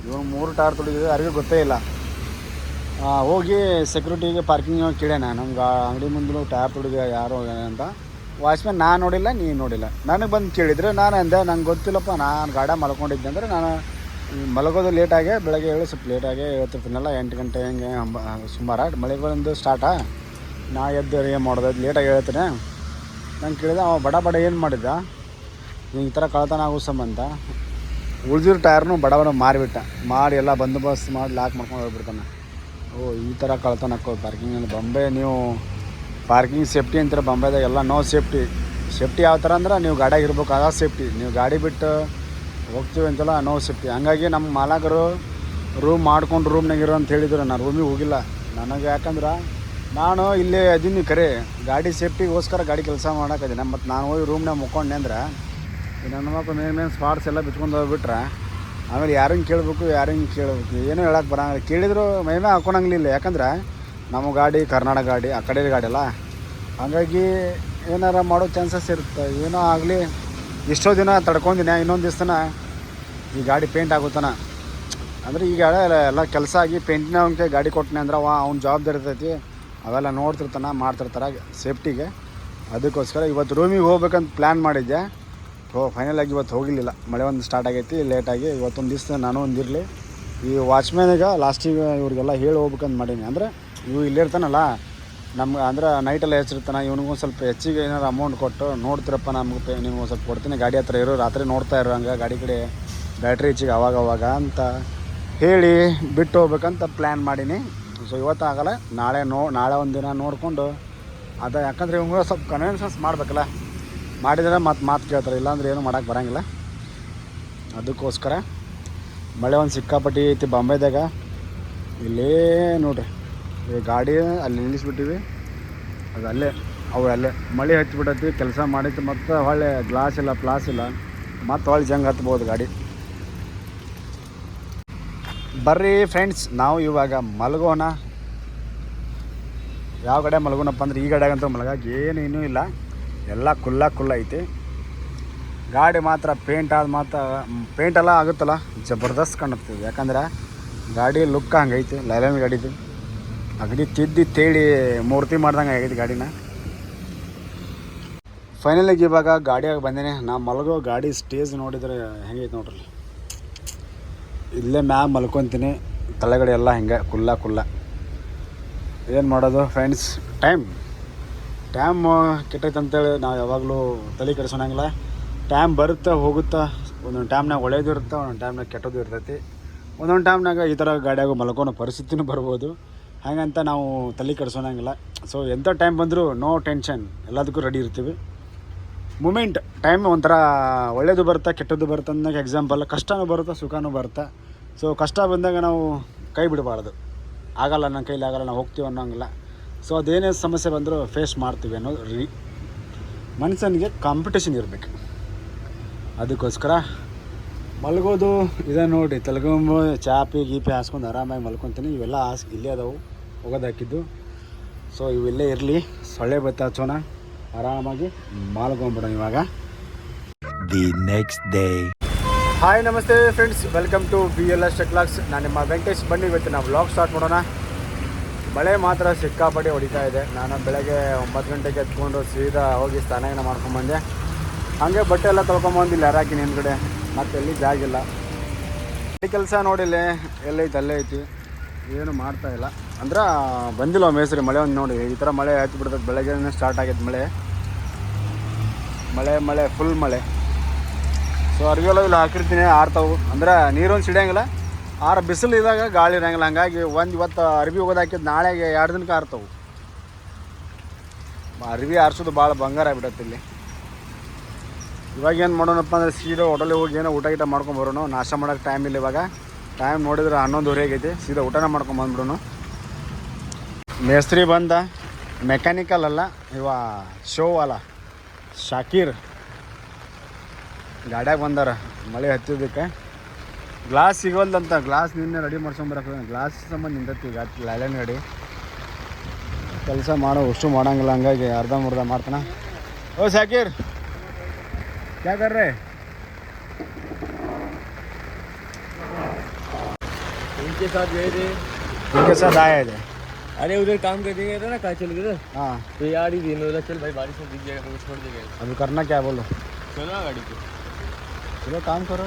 ಇವನು ಮೂರು ಟೈರ್ ತುಡುಗಿದೆ. ಯಾರಿಗೂ ಗೊತ್ತೇ ಇಲ್ಲ. ಹೋಗಿ ಸೆಕ್ಯೂರಿಟಿಗೆ ಪಾರ್ಕಿಂಗ್ ಕೇಳ್ಯಾನ. ನಮ್ಗೆ ಅಂಗಡಿ ಮುಂದೆ ಟೈರ್ ತುಡುಗ ಯಾರು ಅಂತ. ವಾಚ್ಮ್ಯಾನ್, ನಾನು ನೋಡಿಲ್ಲ, ನೀನು ನೋಡಿಲ್ಲ. ನನಗೆ ಬಂದು ಕೇಳಿದ್ರೆ ನಾನು ಅಂದೆ, ನಂಗೆ ಗೊತ್ತಿಲ್ಲಪ್ಪ, ನಾನು ಗಾಡ ಮಲ್ಕೊಂಡಿದ್ದೆ ಅಂದರೆ ನಾನು ಮಲಗೋದು ಲೇಟಾಗೆ ಬೆಳಗ್ಗೆ ಏಳು, ಸ್ವಲ್ಪ ಲೇಟಾಗೆ ಹೇಳ್ತಿರ್ತೀನಲ್ಲ, ಎಂಟು ಗಂಟೆ ಹಂಗೆ ಸುಮಾರು ಮಳೆಗಳಿಂದ ಸ್ಟಾರ್ಟಾ ನಾ ಎದ್ದು ಏನು ಮಾಡೋದು ಲೇಟಾಗಿ ಹೇಳ್ತೀನಿ. ನಂಗೆ ಕೇಳಿದೆ, ಅವ ಬಡ ಬಡ ಏನು ಮಾಡಿದ್ದ? ಈ ಥರ ಕಳ್ತನ ಆಗೋ ಸಂಬಂಧ? ಉಳಿದಿರೋ ಟೈರ್ನು ಬಡ ಬಡ ಮಾರಿಬಿಟ್ಟ. ಮಾಡಿ ಎಲ್ಲ ಬಂದೋಬಸ್ತ್ ಮಾಡಿ ಲಾಕ್ ಮಾಡ್ಕೊಂಡು ಹೋಗ್ಬಿಡ್ತಾನೆ. ಓ, ಈ ಥರ ಕಳ್ತನಕ್ಕೋ ಪಾರ್ಕಿಂಗಲ್ಲಿ ಬಾಂಬೆ ನೀವು ಪಾರ್ಕಿಂಗ್ ಸೇಫ್ಟಿ ಅಂತೀರ ಬಾಂಬೆದಾಗ ಎಲ್ಲ ನೋ ಸೇಫ್ಟಿ ಸೇಫ್ಟಿ ಯಾವ ಥರ ಅಂದ್ರೆ, ನೀವು ಗಾಡಿಯಾಗಿರ್ಬೇಕು ಅದ ಸೇಫ್ಟಿ ನೀವು ಗಾಡಿ ಬಿಟ್ಟು ಹೋಗ್ತೀವಿ ಅಂತಲ್ಲ ನೋ ಸೇಫ್ಟಿ ಹಂಗಾಗಿ ನಮ್ಮ ಮಾಲಕರು ರೂಮ್ ಮಾಡ್ಕೊಂಡು ರೂಮ್ನಾಗ ಇರೋ ಅಂತ ಹೇಳಿದ್ರು. ನಾನು ರೂಮಿಗೆ ಹೋಗಿಲ್ಲ. ನನಗೆ ಯಾಕಂದ್ರೆ ನಾನು ಇಲ್ಲೇ ಅದೀನಿ ಕರೆ, ಗಾಡಿ ಸೇಫ್ಟಿಗೋಸ್ಕರ ಗಾಡಿ ಕೆಲಸ ಮಾಡೋಕ್ಕಿದ್ದೀನಿ ಮತ್ತು ನಾನು ಹೋಗಿ ರೂಮ್ನಾಗ ಮುಕ್ಕೊಂಡೆ ಅಂದ್ರೆ ನನ್ನ ಮಕ್ಕಳು ಮೇನ್ ಮೇನ್ ಸ್ಪಾಟ್ಸ್ ಎಲ್ಲ ಬಿಚ್ಕೊಂಡು ಹೋಗ್ಬಿಟ್ರೆ, ಆಮೇಲೆ ಯಾರಂಗೆ ಕೇಳಬೇಕು ಯಾರಂಗೆ ಕೇಳಬೇಕು, ಏನೂ ಹೇಳಕ್ಕೆ ಬರಂಗಿಲ್ಲ. ಕೇಳಿದ್ರು ಮೈಮೆ ಹಾಕೊಳಂಗಿಲ್ಲ ಯಾಕಂದ್ರೆ ನಮ್ಮ ಗಾಡಿ, ಕರ್ನಾಟಕ ಗಾಡಿ, ಆ ಕಡೆ ಗಾಡಿ ಅಲ್ಲ. ಹಾಗಾಗಿ ಏನಾರ ಮಾಡೋ ಚಾನ್ಸಸ್ ಇರುತ್ತೆ. ಏನೋ ಆಗಲಿ. ಎಷ್ಟೋ ದಿನ ತಡ್ಕೊಂಡಿನ ಇನ್ನೊಂದು ದಿವ್ಸನ ಈ ಗಾಡಿ ಪೇಂಟ್ ಆಗುತ್ತಾನ. ಅಂದ್ರೆ ಈಗ ಎಲ್ಲ ಕೆಲಸ ಆಗಿ ಪೇಂಟಿನ ಅವ್ನಿಗೆ ಗಾಡಿ ಕೊಟ್ಟನೆ ಅಂದ್ರೆ ಅವ ಅವ್ನ ಜವಾಬ್ದಾರಿ ಇರ್ತೈತಿ. ಅವೆಲ್ಲ ನೋಡ್ತಿರ್ತಾನೆ, ಮಾಡ್ತಿರ್ತಾರೆ ಸೇಫ್ಟಿಗೆ ಅದಕ್ಕೋಸ್ಕರ ಇವತ್ತು ರೂಮಿಗೆ ಹೋಗ್ಬೇಕಂತ ಪ್ಲ್ಯಾನ್ ಮಾಡಿದ್ದೆ. ಹೋ ಫೈನಲ್ ಆಗಿ ಇವತ್ತು ಹೋಗಿರಲಿಲ್ಲ ಮಳೆ ಒಂದು ಸ್ಟಾರ್ಟ್ ಆಗೈತಿ ಲೇಟಾಗಿ ಇವತ್ತೊಂದು ದಿವಸ ನಾನು ಒಂದಿರಲಿ ಈ ವಾಚ್ಮ್ಯಾನಿಗೆ ಲಾಸ್ಟಿಗೆ ಇವ್ರಿಗೆಲ್ಲ ಹೇಳಿ ಹೋಗ್ಬೇಕಂತ ಮಾಡೀನಿ. ಅಂದರೆ ಇವು ಇಲ್ಲೇ ಇರ್ತಾನಲ್ಲ ನಮ್ಗೆ ಅಂದ್ರೆ ನೈಟೆಲ್ಲ ಹೆಚ್ಚಿರ್ತಾನೆ ಇವನಿಗೂ ಸ್ವಲ್ಪ ಹೆಚ್ಚಿಗೆ ಏನಾರು ಅಮೌಂಟ್ ಕೊಟ್ಟು ನೋಡ್ತಿರಪ್ಪ ನಮ್ಗೆ ಪೇ ನಿಮ್ಗೆ ಒಂದು ಸ್ವಲ್ಪ ಕೊಡ್ತೀನಿ, ಗಾಡಿ ಹತ್ರ ಇರೋ, ರಾತ್ರಿ ನೋಡ್ತಾ ಇರೋ ಹಂಗೆ, ಗಾಡಿ ಕಡೆ ಬ್ಯಾಟ್ರಿ ಹೆಚ್ಚಿಗೆ ಅವಾಗ ಅವಾಗ ಅಂತ ಹೇಳಿ ಬಿಟ್ಟು ಹೋಗ್ಬೇಕಂತ ಪ್ಲ್ಯಾನ್ ಮಾಡೀನಿ. ಸೊ ಇವತ್ತಾಗಲ್ಲ ನಾಳೆ ನೋ, ನಾಳೆ ಒಂದು ದಿನ ನೋಡಿಕೊಂಡು, ಅದು ಯಾಕಂದ್ರೆ ಇವಾಗ ಸ್ವಲ್ಪ ಕನ್ವಿನ್ಸನ್ಸ್ ಮಾಡಬೇಕಲ್ಲ. ಮಾಡಿದರೆ ಮತ್ತೆ ಮಾತು ಕೇಳ್ತಾರೆ, ಇಲ್ಲಾಂದ್ರೆ ಏನು ಮಾಡೋಕ್ಕೆ ಬರೋಂಗಿಲ್ಲ. ಅದಕ್ಕೋಸ್ಕರ ಮಳೆ ಒಂದು ಸಿಕ್ಕಾಪಟ್ಟಿ ಐತಿ ಬಾಂಬೆದಾಗ ಇಲ್ಲೇ ನೋಡ್ರಿ. ಈ ಗಾಡಿ ಅಲ್ಲಿ ನಿಲ್ಲಿಸ್ಬಿಟ್ಟಿವಿ. ಅದು ಅಲ್ಲೇ ಅವು ಅಲ್ಲೇ ಮಳೆ ಹಚ್ಚಿಬಿಟ್ಟತಿ ಕೆಲಸ ಮಾಡಿತ್ತು ಮತ್ತು ಹೊಳ್ಳೆ ಗ್ಲಾಸ್ ಇಲ್ಲ ಪ್ಲಾಸ್ ಇಲ್ಲ. ಮತ್ತು ಹೊಳ್ಳಿ ಜಂಗ್ ಹತ್ಬೋದು ಗಾಡಿ. ಬರ್ರಿ ಫ್ರೆಂಡ್ಸ್ ನಾವು ಇವಾಗ ಮಲಗೋಣ. ಯಾವ ಕಡೆ ಮಲಗೋಣಪ್ಪ ಅಂದ್ರೆ ಈ ಕಡೆಗಂತೂ ಮಲಗಕ್ಕೆ ಏನು ಇನ್ನೂ ಇಲ್ಲ. ಎಲ್ಲ ಕುಲ್ಲ ಕುಲ್ಲ ಐತಿ. ಗಾಡಿ ಮಾತ್ರ ಪೇಂಟ್ ಆದ ಮಾತ್ರ ಪೇಂಟ್ ಎಲ್ಲ ಆಗುತ್ತಲ್ಲ? ಜಬರ್ದಸ್ತ್ ಕಾಣುತ್ತೆ. ಯಾಕಂದ್ರೆ ಗಾಡಿ ಲುಕ್ ಹಂಗೈತಿ, ಲೈಲನ್ ಗಾಡಿದು. ಅಗದಿ ತಿದ್ದಿ ತೇಳಿ ಮೂರ್ತಿ ಮಾಡ್ದಂಗೆ ಆಗೈತಿ ಗಾಡಿನ. ಫೈನಲಾಗಿ ಇವಾಗ ಗಾಡಿಯಾಗ ಬಂದೇನೆ. ನಾ ಮಲಗೋ ಗಾಡಿ ಸ್ಟೇಜ್ ನೋಡಿದ್ರೆ ಹೆಂಗೈತೆ ನೋಡ್ರಿ. ಇಲ್ಲೇ ಮ್ಯಾಗ ಮಲ್ಕೊತೀನಿ. ತಲೆಗಡೆ ಎಲ್ಲ ಹಿಂಗೆ ಕುಲ್ಲ ಕುಲ್ಲ. ಏನು ಮಾಡೋದು ಫ್ರೆಂಡ್ಸ್ ಟೈಮ್ ಟೈಮ್ ಕೆಟ್ಟೈತೆ ಅಂತೇಳಿ ನಾವು ಯಾವಾಗಲೂ ತಲೆ ಕೆಡಿಸೋಣಂಗಿಲ್ಲ. ಟೈಮ್ ಬರುತ್ತೆ ಹೋಗುತ್ತಾ ಒಂದೊಂದು ಟೈಮ್ನಾಗ ಒಳ್ಳೇದು ಇರುತ್ತೆ, ಒಂದೊಂದು ಟೈಮ್ನಾಗ ಕೆಟ್ಟದ್ದು ಇರ್ತೈತಿ. ಒಂದೊಂದು ಟೈಮ್ನಾಗ ಈ ಥರ ಗಾಡಿಯಾಗ ಮಲ್ಕೊಳೋ ಪರಿಸ್ಥಿತಿನೂ ಬರ್ಬೋದು. ಹಾಗಂತ ನಾವು ತಲೆ ಕೆಡಿಸೋಣಂಗಿಲ್ಲ. ಸೊ ಎಂಥ ಟೈಮ್ ಬಂದರೂ ನೋ ಟೆನ್ಷನ್ ಎಲ್ಲದಕ್ಕೂ ರೆಡಿ ಇರ್ತೀವಿ. ಮೂಮೆಂಟ್ ಟೈಮ್ ಒಂಥರ ಒಳ್ಳೇದು ಬರುತ್ತೆ, ಕೆಟ್ಟದ್ದು ಬರುತ್ತೆ ಅಂದಾಗ ಎಕ್ಸಾಂಪಲ್ ಕಷ್ಟನೂ ಬರುತ್ತೆ, ಸುಖನೂ ಬರುತ್ತೆ. ಸೊ ಕಷ್ಟ ಬಂದಾಗ ನಾವು ಕೈ ಬಿಡಬಾರ್ದು. ಆಗಲ್ಲ, ನನ್ನ ಕೈಲಿ ಆಗಲ್ಲ, ನಾವು ಹೋಗ್ತೀವಿ ಅನ್ನೋಂಗಿಲ್ಲ. ಸೊ ಅದೇನೇ ಸಮಸ್ಯೆ ಬಂದರೂ ಫೇಸ್ ಮಾಡ್ತೀವಿ ಅನ್ನೋದು ರೀ ಮನುಷ್ಯನಿಗೆ ಕಾಂಪಿಟೇಷನ್ ಇರಬೇಕು. ಅದಕ್ಕೋಸ್ಕರ ಮಲ್ಗೋದು ಇದೆ ನೋಡಿ ತಲೆಗೊಂಬ ಚಾಪಿ ಗೀಪಿ ಹಾಸ್ಕೊಂಡು ಆರಾಮಾಗಿ ಮಲ್ಕೊತೀನಿ. ಇವೆಲ್ಲ ಹಾಸ್ ಇಲ್ಲೇ ಅದಾವು ಹೋಗೋದಾಕಿದ್ದು. ಸೊ ಇವೆಲ್ಲೇ ಇರಲಿ ಸೊಳ್ಳೆ ಬತ್ತ ಹಚ್ಚೋಣ. ಆರಾಮಾಗಿ ಮಲ್ಕೊಂಬಿಡೋಣ ಇವಾಗ. The next day hi namaste friends welcome to B L S techlox ನಾನು ನಿಮ್ಮ ವೆಂಕಟೇಶ್. ಬನ್ನಿ ಇವತ್ತು ನಾವು ವ್ಲಾಗ್ ಸ್ಟಾರ್ಟ್ ಮಾಡೋಣ. ಮಳೆ ಮಾತ್ರ ಸಿಕ್ಕಾಪಟ್ಟೆ ಹೊಡಿತಾ ಇದೆ. ನಾನು ಬೆಳಗ್ಗೆ ಒಂಬತ್ತು ಗಂಟೆಗೆ ಎತ್ಕೊಂಡು ಸೀದಾ ಹೋಗಿ ಸ್ನಾನ ಮಾಡ್ಕೊಂಬಂದೆ ಹಾಗೆ ಬಟ್ಟೆ ಎಲ್ಲ ತೊಳ್ಕೊಂಬಂದು ಇಲ್ಲಿ ಹರಾಕಿನಿ ಹಿಂದ್ಗಡೆ ಮತ್ತೆ ಎಲ್ಲಿ ಜಾಗಿಲ್ಲ. ಈ ಕೆಲಸ ನೋಡಿಲ್ಲಿ ಎಲ್ಲೈತೆ ಅಲ್ಲೇ ಐತಿ. ಏನು ಮಾಡ್ತಾ ಇಲ್ಲ. ಅಂದ್ರೆ, ಬಂದಿಲ್ಲ ಮೇಸ್ರಿ ಮಳೆ ಒಂದು ನೋಡಿ. ಈ ಥರ ಮಳೆ ಆಯ್ತು ಬಿಡ್ತದೆ. ಬೆಳಗ್ಗೆ ಸ್ಟಾರ್ಟ್ ಆಗೈತೆ ಮಳೆ. ಮಳೆ ಮಳೆ ಫುಲ್ ಮಳೆ. ಸೊ ಅರಿವೆಲ್ಲ ಇಲ್ಲಿ ಹಾಕಿರ್ತೀನಿ, ಆರ್ತಾವು. ಅಂದ್ರೆ, ನೀರೊಂದು ಸಿಡಿಯಂಗಿಲ್ಲ. ಆರ ಬಿಸಿಲು ಇದ್ದಾಗ ಗಾಳಿ ಇರಂಗಿಲ್ಲ. ಹಂಗಾಗಿ ಒಂದು ಇವತ್ತು ಅರ್ವಿ ಹೋಗೋದು ಹಾಕಿದ್ದು ನಾಳೆಗೆ ಎರಡು ದಿನಕ್ಕೆ ಆರ್ತವು. ಅರ್ವಿ ಆರಿಸೋದು ಭಾಳ ಬಂಗಾರ ಆಗ್ಬಿಟ್ಟೈತೆ ಇಲ್ಲಿ. ಇವಾಗ ಏನು ಮಾಡೋಣಪ್ಪ ಅಂದ್ರೆ ಸೀದಾ ಹೋಟೆಲಿಗೆ ಹೋಗಿ ಏನೋ ಊಟ ಗೀಟ ಮಾಡ್ಕೊಂಡು ಬರೋಣ. ನಾಷ್ಟ ಮಾಡೋಕೆ ಟೈಮ್ ಇಲ್ಲ ಇವಾಗ. ಟೈಮ್ ನೋಡಿದ್ರೆ ಹನ್ನೊಂದುವರೆ ಆಗೈತಿ ಸೀದಾ ಊಟನ ಮಾಡ್ಕೊಂಡು ಬಂದ್ಬಿಡೋಣ. ಮೇಸ್ತ್ರಿ ಬಂದ. ಮೆಕ್ಯಾನಿಕಲ್ ಅಲ್ಲ, ಇವ ಶೋ ಅಲ್ಲ. ಶಾಕೀರ್. ಗಾಡ್ಯಾಗ ಬಂದಾರ. ಮಳೆ ಹತ್ತಿದ್ದಕ್ಕೆ. ಗ್ಲಾಸ್ ಸಿಗೋಲ್ದಂತ ಗ್ಲಾಸ್ ನಿನ್ನೆ ರೆಡಿ ಮಾಡ್ಸ್ಕೊಂಬರಕ್ಕೆ ಗ್ಲಾಸ್ ಸಂಬಂಧ ನಿಂತೈತಿ ಈಗ. ಲೈಲನ್ ಗಾಡಿ. ಕೆಲಸ ಮಾಡೋ, ಅಷ್ಟು ಮಾಡೋಂಗಿಲ್ಲ. ಹಂಗಾಗಿ ಅರ್ಧ ಮುರ್ಧ ಮಾಡ್ತಾನ. ಓ, ಶಾಕೀರ್. ಕ್ಯಾ ಕರ್ ರೇ इनके साथ गए थे इनके साथ आया है अरे उधर काम करने गए थे ना कहाँ चल गए थे हाँ तो यार ही दिन उधर चल भाई बारिश में दिख जाएगा तो छोड़ देगा अभी करना क्या बोलो चलो ना गाड़ी पे चलो काम करो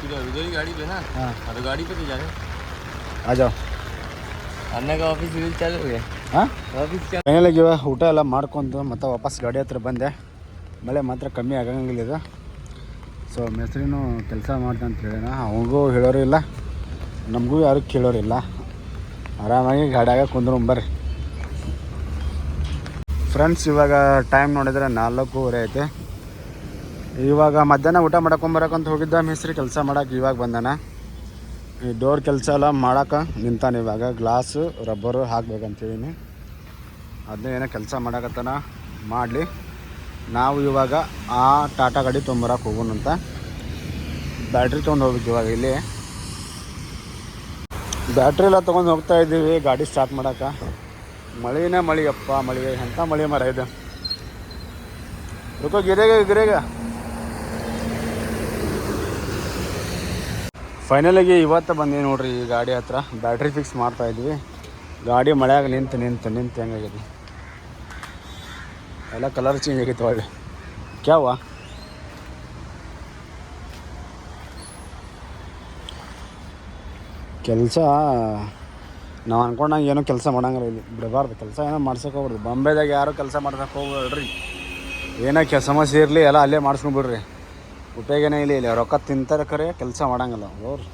किधर उधर ही गाड़ी पे ना हाँ हाँ तो गाड़ी पे तो जा रहे आ जाओ अन्ना का ऑफिस इधर चालू हो गया ಹಾಂ ऑफिस क्या ಫೈನಲಾಗಿ ಊಟ ಎಲ್ಲ ಮಾಡ್ಕೊಂಡು ಮತ್ತೆ ವಾಪಸ್ ಗಾಡಿ ಹತ್ರ ಬಂದೆ ಮಳೆ ಮಾತ್ರ ಕಮ್ಮಿ ಆಗಂಗಿಲ್ಲ ಇದು. ಸೊ ಮೆಸ್ರಿನೂ ಕೆಲಸ ಮಾಡ್ತಾ ಅಂತ ಹೇಳೋಣ ಅವನಿಗೂ ಹೇಳೋರು ಇಲ್ಲ. ನಮಗೂ ಯಾರು ಕೇಳೋರಿಲ್ಲ ಆರಾಮಾಗಿ ಗಾಡಿಯಾಗ ಕುಂದ್ರು ಬರ್ರಿ. ಫ್ರೆಂಡ್ಸ್ ಇವಾಗ ಟೈಮ್ ನೋಡಿದ್ರೆ ನಾಲ್ಕೂವರೆ ಐತೆ. ಇವಾಗ ಮಧ್ಯಾಹ್ನ ಊಟ ಮಾಡ್ಕೊಂಬರಕ್ಕಂತ ಹೋಗಿದ್ದ ಮೆಸ್ರಿ ಕೆಲಸ ಮಾಡೋಕೆ ಇವಾಗ ಬಂದಾನ. ಈ ಡೋರ್ ಕೆಲಸ ಎಲ್ಲ ಮಾಡೋಕೆ ನಿಂತಾನೆ ಇವಾಗ. ಗ್ಲಾಸು ರಬ್ಬರು ಹಾಕ್ಬೇಕಂತೇಳಿನಿ ಅದನ್ನ ಏನೋ ಕೆಲಸ ಮಾಡಕತ್ತಾನ? ಮಾಡಲಿ. ನಾವು ಇವಾಗ ಆ ಟಾಟಾ ಗಾಡಿ ತೊಂಬರಕ್ಕೆ ಹೋಗೋಣಂತ ಬ್ಯಾಟ್ರಿ ತೊಗೊಂಡು ಹೋಗ್ಬೇಕು ಇವಾಗ ಇಲ್ಲಿ. ಬ್ಯಾಟ್ರಿ ಎಲ್ಲ ತೊಗೊಂಡು ಹೋಗ್ತಾ ಇದ್ದೀವಿ, ಗಾಡಿ ಸ್ಟಾರ್ಟ್ ಮಾಡೋಕ್ಕೆ. ಮಳೆನೇ ಮಳೆಯಪ್ಪ ಮಳೆ, ಎಂಥ ಮಳೆ ಮರ ಇದೆ. ರುಕೋ, ಗಿರೇಗ ಗಿರೇಗ. ಫೈನಲಿಗೆ ಇವತ್ತು ಬಂದೀವಿ ನೋಡ್ರಿ ಈ ಗಾಡಿ ಹತ್ರ. ಬ್ಯಾಟ್ರಿ ಫಿಕ್ಸ್ ಮಾಡ್ತಾ ಇದ್ವಿ ಗಾಡಿ ಮಳೆಯಾಗ ನಿಂತು ನಿಂತು ನಿಂತು ಹೆಂಗಾಗಿದೆ. ಎಲ್ಲ ಕಲರ್ ಚೇಂಜ್ ಆಗಿತ್ತು ಒಳ್ಳೆ. ಕ್ಯಾವ? ಕೆಲಸ, ನಾವು ಅನ್ಕೊಂಡಂಗೆ ಏನೋ ಕೆಲಸ ಮಾಡಂಗಿಲ್ಲ ಇಲ್ಲಿ. ಬಿಡಬಾರ್ದು, ಕೆಲಸ ಏನೋ ಮಾಡ್ಸಕ್ಕೆ ಹೋಗ್ಬಾರ್ದು. ಬಾಂಬೆದಾಗ ಯಾರು ಕೆಲಸ ಮಾಡ್ಸಕ್ಕೆ ಹೋಗ್ಬೇಡ್ರಿ ಏನೋ ಕೆ ಸಮಸ್ಯೆ ಇರಲಿ, ಎಲ್ಲ ಅಲ್ಲೇ ಮಾಡಿಸ್ಕೊಂಡ್ಬಿಡ್ರಿ ಉಪಯೋಗನೇ ಇಲ್ಲ ಇಲ್ಲಿ. ರೊಕ್ಕ ತಿಂತಾರೆ ಕರೆ, ಕೆಲಸ ಮಾಡಂಗಿಲ್ಲ. ಅವ್ರು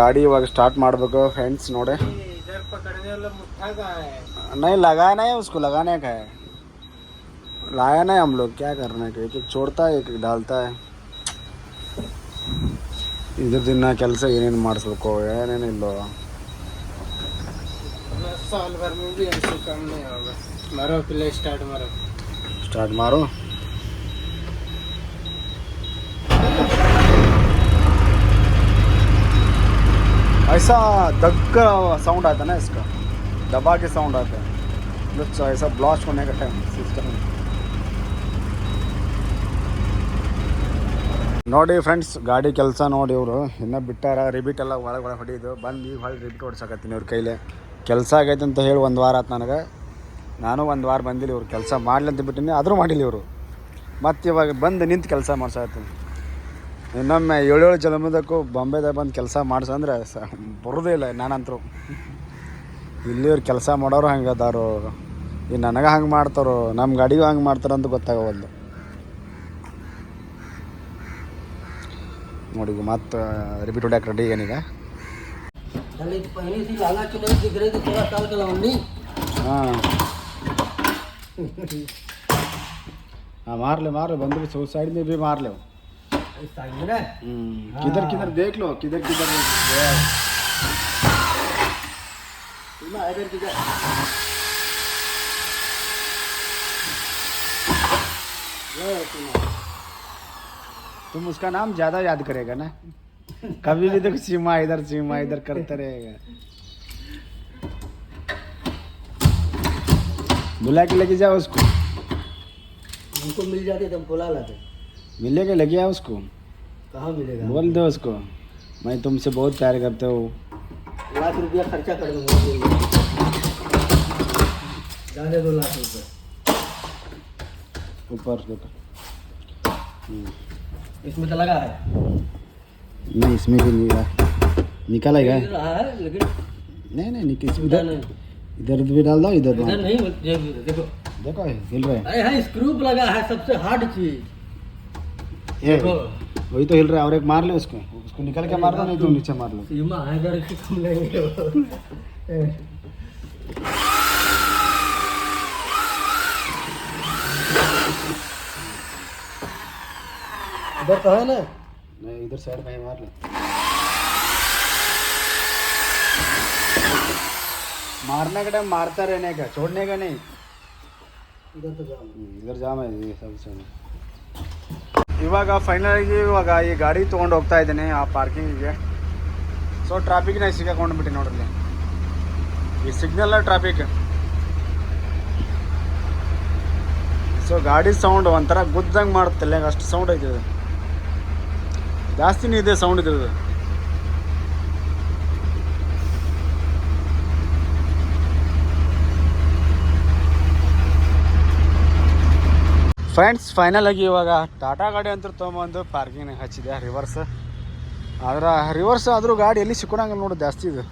ಗಾಡಿ ಇವಾಗ ಸ್ಟಾರ್ಟ್ ಮಾಡಬೇಕು ಫ್ರೆಂಡ್ಸ್ ನೋಡಿ. पकड़ने वाला मुठ्ठा का है नहीं लगाना है उसको लगाने का है लाया नहीं हम लोग क्या करना है एक एक छोड़ता है एक एक डालता है ಇದ್ರ ದಿನ ಕೆಲಸ ಏನೇನು ಮಾಡಿಸ್ಬೇಕು ಏನೇನಿಲ್ಲೋ साल भर में भी ऐसे काम नहीं होगा मारो प्ले स्टार्ट मारो ಸ್ಟಾರ್ಟ್ ಮಾರು ऐसा दग का साउंड आता है ना इसका दबा के साउंड आता है मतलब ऐसा ब्लास्ट होने का टाइम सिस्टम ನೋಡಿ ಫ್ರೆಂಡ್ಸ್ ಗಾಡಿ ಕೆಲಸ ನೋಡಿ ಇವರು ಇನ್ನೂ ಬಿಟ್ಟಾರ ರಿಬಿಟ್ ಎಲ್ಲ ಒಳಗೆ ಒಳಗೆ ಹೊಡಿಯೋದು ಬಂದು ಈಗ ಹೊಳ್ಳಿ ರಿಬಿಟ್ ಹೊಡ್ಸಕತ್ತೀನಿ ಇವ್ರ ಕೈಲಿ ಕೆಲಸ ಆಗೈತೆ ಅಂತ ಹೇಳಿ ಒಂದು ವಾರ ಆಯ್ತು ನನಗೆ ನಾನು ಒಂದು ವಾರ ಬಂದಿಲ್ಲ ಇವ್ರು ಕೆಲಸ ಮಾಡ್ಲಿ ಅಂತ ಬಿಟ್ಟಿನಿ ಆದರೂ ಮಾಡಿಲ್ಲ ಇವರು ಮತ್ತು ಇವಾಗ ಬಂದು ನಿಂತು ಕೆಲಸ ಮಾಡ್ಸಾಕತ್ತೀನಿ ಇನ್ನೊಮ್ಮೆ ಏಳೇಳು ಜನ್ಮದಕ್ಕೂ ಬಾಂಬೆದಾಗ ಬಂದು ಕೆಲಸ ಮಾಡಿಸಂದ್ರೆ ಸ ಬರೋದೇ ಇಲ್ಲ ನಾನಂತರೂ. ಇಲ್ಲಿವ್ರು ಕೆಲಸ ಮಾಡೋರು ಹಂಗೆ ಅದಾರು ಈ ನನಗೆ ಹಂಗೆ ಮಾಡ್ತಾರೋ ನಮ್ಮ ಗಾಡಿಗೂ ಹಂಗೆ ಮಾಡ್ತಾರಂತ ಗೊತ್ತಾಗವಲ್ದು. ನೋಡಿ ಮತ್ತೆ ರಿಪೀಟ್ ಹೊಡ್ಯಾಕೆ ರೆಡಿ ಏನೀಗ ಹಾಂ. ಮಾರ್ಲೆ ಮಾರ್ಲೆ ಬಂದ್ರಿ ಸೂಸೈಡ್ ಮೇ ಬಿ ಮಾರ್ಲೆವು साइड में ना। हम्म, किधर किधर देख लो किधर किधर गया है। इधर किधर? तुम उसका नाम ज़्यादा याद करेगा ना। कभी भी देखो सीमा इधर सीमा इधर करते रहेगा। बुला के लेके जाओ उसको। हमको मिल जाते तो हम बुला लाते। मिलेगा लेके आओ उसको? कहाँ मिलेगा? बोल दो उसको। मैं तुमसे बहुत प्यार करता हूँ। लाख रुपया खर्चा कर दूँगा जाने दो लाख रुपये। ऊपर हम्म, इसमें तो लगा है। नहीं इसमें भी नहीं रहा। निकाला ही है लेकिन नहीं नहीं निकल। इधर इधर भी डाल दो इधर नहीं देखो। देखो हिल रहा है। अरे हाँ स्क्रू लगा है सबसे हार्ड चीज़। ये वही तो हिल रहा है और एक मार ले उसको उसको निकल के मार दो नहीं तुम नीचे मार लो। इधर तो है ना? नहीं इधर साइड में मार ले। मारने का टाइम मारता रहने का छोड़ने का नहीं। इधर तो जाम इधर जाम है ये सब सब ಇವಾಗ ಫೈನಲಾಗಿ ಇವಾಗ ಈ ಗಾಡಿ ತೊಗೊಂಡು ಹೋಗ್ತಾ ಇದ್ದೀನಿ ಆ ಪಾರ್ಕಿಂಗಿಗೆ ಸೊ ಟ್ರಾಫಿಕ್ನಾಗ ನೋಡಿ ನೋಡ್ರಿ. ಈ ಸಿಗ್ನಲ್ ಟ್ರಾಫಿಕ್ ಸೊ ಗಾಡಿ ಸೌಂಡ್ ಒಂಥರ ಗುದ್ದಂಗೆ ಮಾಡುತ್ತಲ್ಲ ಅಷ್ಟು ಸೌಂಡ್ ಐತಿದೆ ಜಾಸ್ತಿನೇ ಇದೆ ಸೌಂಡ್ ಇದ್ರದ್ದು ಫ್ರೆಂಡ್ಸ್ ಫೈನಲ್ ಆಗಿ ಇವಾಗ ಟಾಟಾ ಗಾಡಿ ಅಂತ ತೊಗೊಂಬಂದು ಪಾರ್ಕಿಂಗ್ ಹಚ್ಚಿದೆ ರಿವರ್ಸ್ ಆದ್ರೆ ರಿವರ್ಸ್ ಆದರೂ ಗಾಡಿ ಎಲ್ಲಿ ಸಿಕ್ಕೊಳಂಗಿಲ್ಲ ನೋಡು, ಜಾಸ್ತಿ ಇದು.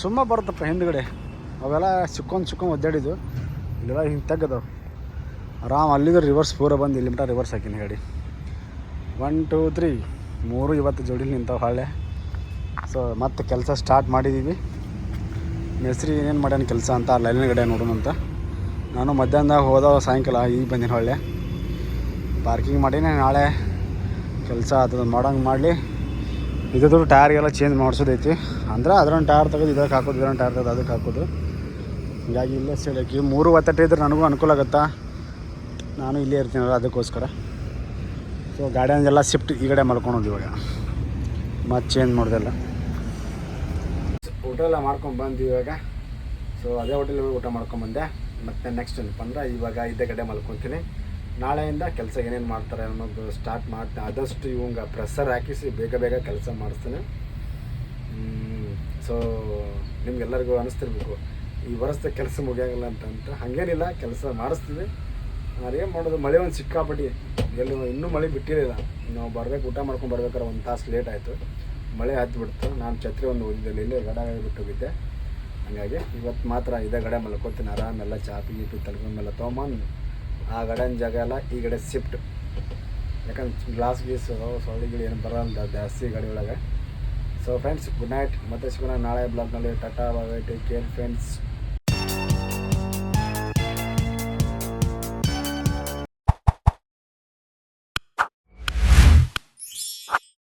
ಸುಮ್ಮ ಬರುತ್ತಪ್ಪ ಹಿಂದ್ಗಡೆ. ಅವೆಲ್ಲ ಸಿಕ್ಕೊಂಡು ಸಿಕ್ಕೊಂಡು ಒದ್ದಾಡಿದ್ದು. ಇಲ್ಲೆಲ್ಲ ಹಿಂಗೆ ತೆಗ್ಗದವು ಆರಾಮ್ ಅಲ್ಲಿದ್ದು ರಿವರ್ಸ್ ಪೂರ ಬಂದು ಇಲ್ಲಿ ಮಟ್ಟ ರಿವರ್ಸ್ ಹಾಕಿನ ಗಾಡಿ. ಒನ್ ಟೂ ತ್ರೀ ಮೂರು ಇವತ್ತು ಜೋಡಿಲಿ ನಿಂತಾವೆ ಹಾಳೆ ಸೊ ಮತ್ತೆ ಕೆಲಸ ಸ್ಟಾರ್ಟ್ ಮಾಡಿದ್ದೀವಿ ಮೇಸ್ತ್ರಿ ಏನೇನು ಮಾಡ್ಯಾನ ಕೆಲಸ ಅಂತ ಲೈನಿನ ಗಡೆ ನೋಡೋಣ ಅಂತ ನಾನು ಮಧ್ಯಾಹ್ನದಾಗ ಹೋದ ಸಾಯಂಕಾಲ, ಈಗ ಬಂದಿನ ಹೊಳ್ಳೆ. ಪಾರ್ಕಿಂಗ್ ಮಾಡಿನೇ, ನಾಳೆ ಕೆಲಸ ಅದು ಮಾಡೋಂಗೆ ಮಾಡಲಿ. ಇದ್ರದ್ದು ಟೈರ್ಗೆಲ್ಲ ಚೇಂಜ್ ಮಾಡಿಸೋದೈತಿ. ಅಂದ್ರೆ ಅದ್ರೊಂದು ಟೈರ್ ತೆಗೆದು ಇದಕ್ಕೆ ಹಾಕೋದು, ಇದರೊಂದು ಟೈರ್ ತೆಗೆದು ಅದಕ್ಕೆ ಹಾಕೋದು. ಹೀಗಾಗಿ ಇಲ್ಲೇ ಸೇಡಕ್ಕೆ ಮೂರು ಒತ್ತಟ್ಟೆ ಇದ್ರೆ ನನಗೂ ಅನುಕೂಲ ಆಗುತ್ತಾ? ನಾನು ಇಲ್ಲೇ ಇರ್ತೀನಲ್ಲ ಅದಕ್ಕೋಸ್ಕರ. ಸೊ ಗಾಡಿಯನ್ನೆಲ್ಲ ಶಿಫ್ಟ್ ಈ ಕಡೆ ಮಲ್ಕೊಂಡು ಇವಾಗ. ಮತ್ತೆ ಚೇಂಜ್ ಮಾಡಿದೆಲ್ಲ ಊಟ ಎಲ್ಲ ಮಾಡ್ಕೊಂಡು ಬಂದು ಇವಾಗ. ಸೊ ಅದೇ ಹೋಟೆಲ್ ಊಟ ಮಾಡ್ಕೊಂಡು ಬಂದೆ. ಮತ್ತು ನೆಕ್ಸ್ಟ್ ಏನಪ್ಪ ಅಂದ್ರೆ ಇವಾಗ ಇದೇ ಕಡೆ ಮಲ್ಕೊತೀನಿ. ನಾಳೆಯಿಂದ ಕೆಲಸ ಏನೇನು ಮಾಡ್ತಾರೆ ಅನ್ನೋದು ಸ್ಟಾರ್ಟ್ ಮಾಡ್ತೀನಿ. ಆದಷ್ಟು ಇವಂಗೆ ಪ್ರೆಸರ್ ಹಾಕಿಸಿ ಬೇಗ ಬೇಗ ಕೆಲಸ ಮಾಡಿಸ್ತೀನಿ. ಸೊ ನಿಮ್ಗೆಲ್ಲರಿಗೂ ಅನಿಸ್ತಿರ್ಬೇಕು. ಈ ವರ್ಷದ ಕೆಲಸ ಮುಗಿಯಾಗಲ್ಲ ಅಂತಂತ ಅಂತ ಹಾಗೇನಿಲ್ಲ, ಕೆಲಸ ಮಾಡಿಸ್ತೀವಿ. ಏನು ಮಾಡೋದು, ಮಳೆ ಒಂದು ಸಿಕ್ಕಾಪಟ್ಟಿ. ಎಲ್ಲಿ ಇನ್ನೂ ಮಳೆ ಬಿಟ್ಟಿರಲಿಲ್ಲ. ನಾವು ಬರಬೇಕು, ಊಟ ಮಾಡ್ಕೊಂಡು ಬರ್ಬೇಕಾದ್ರೆ ಒಂದು ತಾಸು ಲೇಟ್ ಆಯಿತು. ಮಳೆ ಹತ್ತು ಬಿಡ್ತು ನಾನು ಛತ್ರಿ ಒಂದು ಓದಿದ್ದಲ್ಲಿ ಇಲ್ಲೇ ಗಡ ಬಿಟ್ಟು ಹೋಗಿದ್ದೆ. ಹಾಗಾಗಿ ಇವತ್ತು ಮಾತ್ರ ಇದೇ ಗಡೆ ಮಲ್ಕೋತೀನಿ. ಆರಾಮೆಲ್ಲ ಚಾಪಿ ಗೀಪಿ ತಲೆಗೊಂಡೆಲ್ಲ ತೊಗೊಂಬಂದು ಆ ಗಡನ ಜಾಗ ಎಲ್ಲ ಈ ಕಡೆ ಶಿಫ್ಟ್ ಯಾಕಂದ್ರೆ ಗ್ಲಾಸ್ ಗೀಸ್ ಸೊಳ್ಳೆ ಗಿಳಿ ಏನು ಬರಲ್ಲ ಜಾಸ್ತಿ ಗಾಡಿ ಒಳಗೆ. ಸೊ ಫ್ರೆಂಡ್ಸ್ ಗುಡ್ ನೈಟ್ ಮತ್ತೆ ಸಿಗೋಣ ನಾಳೆ ಬ್ಲಾಗ್ನಲ್ಲಿ tata bye take care friends